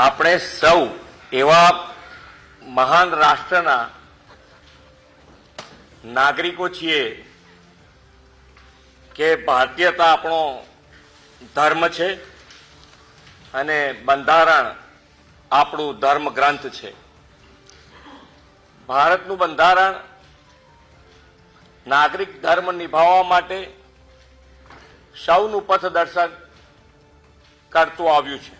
આપણે સૌ એવા મહાન રાષ્ટ્રના નાગરિકો છીએ કે ભારતીયતા આપણો ધર્મ છે અને બંધારણ આપણું ધર્મ ગ્રંથ છે. ભારતનું બંધારણ નાગરિક ધર્મ નિભાવવા માટે સૌનું પથદર્શન કરતું આવ્યું છે.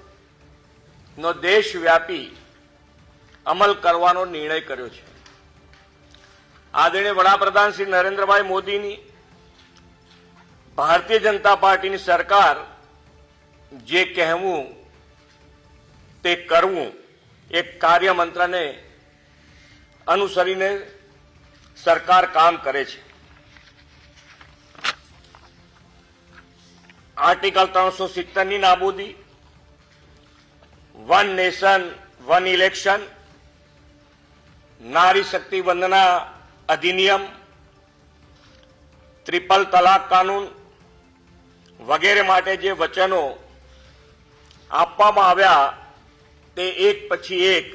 નો દેશવ્યાપી અમલ કરવાનો નિર્ણય કર્યો છે. આદરણીય વડાપ્રધાન શ્રી નરેન્દ્રભાઈ મોદીની ભારતીય જનતા પાર્ટીની સરકાર જે કહેવું તે કરવું એક કાર્ય મંત્રને અનુસરીને સરકાર કામ કરે છે. આર્ટિકલ ત્રણસો સિત્તેરની નાબૂદી વન નેશન વન ઇલેક્શન નારી શક્તિ વંદના અધિનિયમ ત્રિપલ તલાક કાનૂન વગેરે માટે જે વચનો આપવામાં આવ્યા, તે એક પછી એક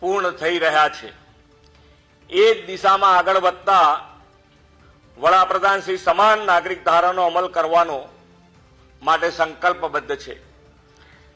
પૂર્ણ થઈ રહ્યા છે. એ જ દિશામાં આગળ વધતા વડાપ્રધાન શ્રી સમાન નાગરિક ધારાનો અમલ કરવાનો માટે સંકલ્પબદ્ધ છે.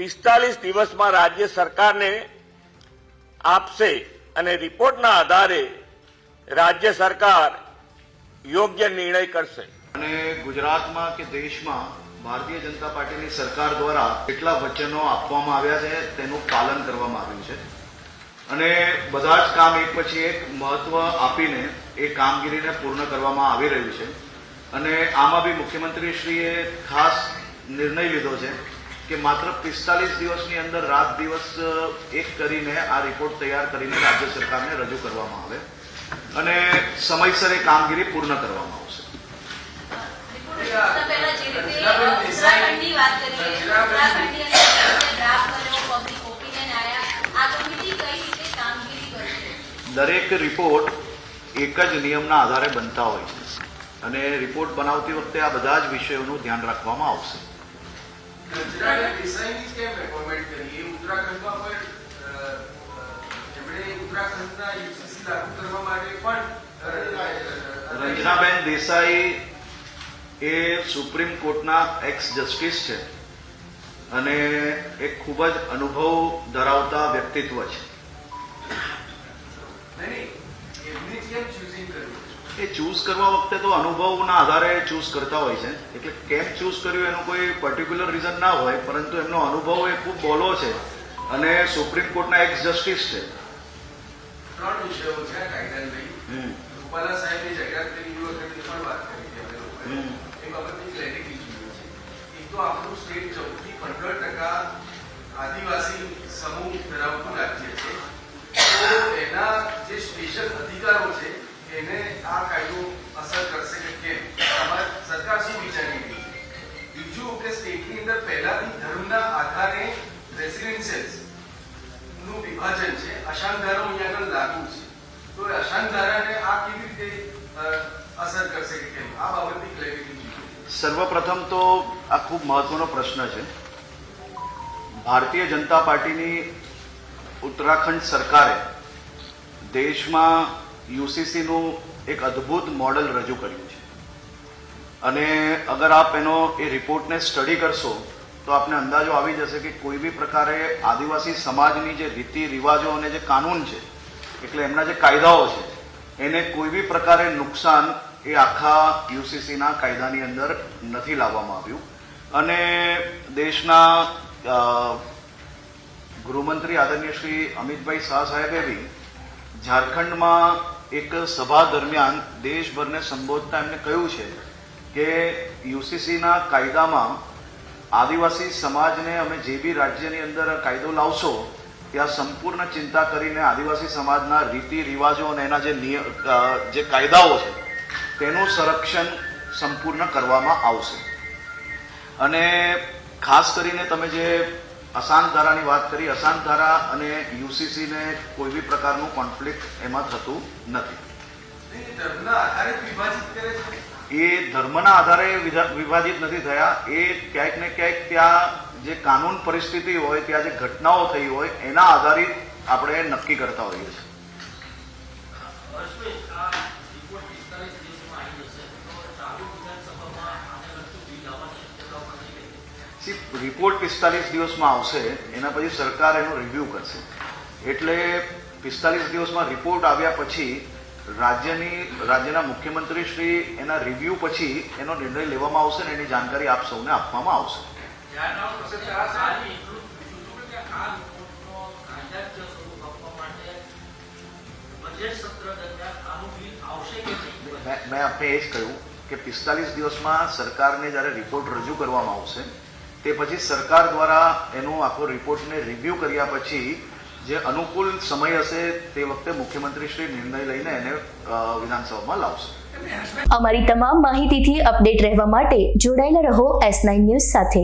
પિસ્તાલીસ દિવસમાં રાજ્ય સરકારને આપશે અને રિપોર્ટના આધારે રાજ્ય સરકાર યોગ્ય નિર્ણય કરશે. અને ગુજરાતમાં કે દેશમાં ભારતીય જનતા પાર્ટીની સરકાર દ્વારા કેટલા વચનો આપવામાં આવ્યા છે તેનું પાલન કરવામાં આવ્યું છે. અને બધા જ કામ એક પછી એક મહત્વ આપીને એ કામગીરીને પૂર્ણ કરવામાં આવી રહ્યું છે. અને આમાં બી મુખ્યમંત્રીશ્રીએ ખાસ નિર્ણય લીધો છે કે માત્ર પિસ્તાલીસ દિવસની અંદર રાત દિવસ એક કરીને આ રિપોર્ટ તૈયાર કરીને રાજ્ય સરકારને રજૂ કરવામાં આવે અને સમયસર એ કામગીરી પૂર્ણ કરવામાં આવશે. દરેક રિપોર્ટ એક જ નિયમના આધારે બનતા હોય છે. અને રિપોર્ટ બનાવતી વખતે આ બધા જ વિષયોનું ધ્યાન રાખવામાં આવશે. ગુજરાતના ડિઝાઇનની કેમ રેકમેન્ડ કરી એ ઉત્તરાખંડમાં પણ એમણે ઉત્તરાખંડના યુસીસી લાગુ કરવા માટે પણ રંજનાબેન દેસાઈ એ સુપ્રીમ કોર્ટના એક્સ જસ્ટિસ છે અને એક ખૂબ જ અનુભવ ધરાવતા વ્યક્તિત્વ છે એમની કેમ choosing કર્યું એ ચૂઝ કરવા વખતે તો અનુભવના આધારે ચૂઝ કરતા હોય છે. એટલે કેમ ચૂઝ કર્યું એનું કોઈ પર્ટિક્યુલર રીઝન ના હોય પરંતુ એમનો અનુભવ એ ખૂબ બોલો છે અને સુપ્રીમ કોર્ટના એક્સ જસ્ટિસ છે. ત્રણ વિષયો છે કાયદાની. રૂપાલા સાહેબે જાહેરાત કરી વખતે પણ વાત કરી છે અમે. એ બાબતની ક્લેરિટી જોઈએ છે. એક તો આપણું સ્ટેટ ચૌદથી પંદર ટકા આદિવાસી સમૂહ ધરાવતું રાજ્ય છે. તો એના જે સ્પેશિયલ અધિકારો છે સ્ટેટની અંદર પહેલાથી ધર્મના આધારે રેસિડેન્સિયલ્સનું વિભાજન છે. અશાંતધારો અહીંયા આગળ લાગુ છે. તો એ અશાંતધારાને આ કેવી રીતે અસર કરશે કે કેમ? આ બાબતની ક્લેરિટી સર્વપ્રથમ તો આ ખૂબ મહત્વનો પ્રશ્ન છે. ભારતીય જનતા પાર્ટીની ઉત્તરાખંડ સરકારે દેશમાં યુસીસીનું એક અદ્ભુત મોડલ રજૂ કર્યું. અને અગર આપ એનો એ રિપોર્ટને સ્ટડી કરશો, તો આપને અંદાજો આવી જશે કે કોઈ બી પ્રકારે આદિવાસી સમાજની જે રીતિ રિવાજો અને જે કાનૂન છે, એટલે એમના જે કાયદાઓ છે, એને કોઈ બી પ્રકારે નુકસાન એ આખા યુસીસીના કાયદાની અંદર નથી લાવવામાં આવ્યું. અને દેશના ગૃહમંત્રી આદરણીય શ્રી અમિતભાઈ શાહ સાહેબે બી ઝારખંડમાં એક સભા દરમિયાન દેશભરને સંબોધતા એમને કહ્યું છે કે યુસીસીના કાયદામાં આદિવાસી સમાજને અમે જે બી રાજ્યની અંદર કાયદો લાવશો, ત્યાં સંપૂર્ણ ચિંતા કરીને આદિવાસી સમાજના રીતિ રિવાજો અને એના જે જે કાયદાઓ છે, તેનું સંરક્ષણ સંપૂર્ણ કરવામાં આવશે. અને ખાસ કરીને તમે જે અશાંત ધારાની વાત કરી અશાંત ધારા અને યુસીસીને કોઈ બી પ્રકારનું કોન્ફ્લિક્ટ એમાં થતું નથી. એ ધર્મના આધારે વિભાજિત નથી થયા. એ ક્યાંક ને ક્યાંક ત્યાં જે કાનૂન પરિસ્થિતિ હોય ત્યાં જે ઘટનાઓ થઈ હોય એના આધારિત આપણે નક્કી કરતા હોઈએ છીએ. રિપોર્ટ પિસ્તાલીસ દિવસમાં આવશે. એના પછી સરકાર એનો રિવ્યૂ કરશે. એટલે પિસ્તાલીસ દિવસમાં રિપોર્ટ આવ્યા પછી રાજ્યની, રાજ્યના મુખ્યમંત્રી શ્રી એના રિવ્યૂ પછી એનો નિર્ણય લેવામાં આવશે ને એની જાણકારી આપ સૌને આપવામાં આવશે. મેં આપને એ જ કહ્યું કે પિસ્તાલીસ દિવસમાં સરકારને જ્યારે રિપોર્ટ રજૂ કરવામાં આવશે, તે પછી સરકાર દ્વારા એનો આખો રિપોર્ટને રિવ્યૂ કર્યા પછી જે અનુકૂળ સમય હશે તે વખતે મુખ્યમંત્રી શ્રી નિર્ણય લઈને એને વિધાનસભામાં લાવશે. અમારી તમામ માહિતીથી અપડેટ રહેવા માટે જોડાયેલા રહો એસ નાઇન ન્યૂઝ સાથે.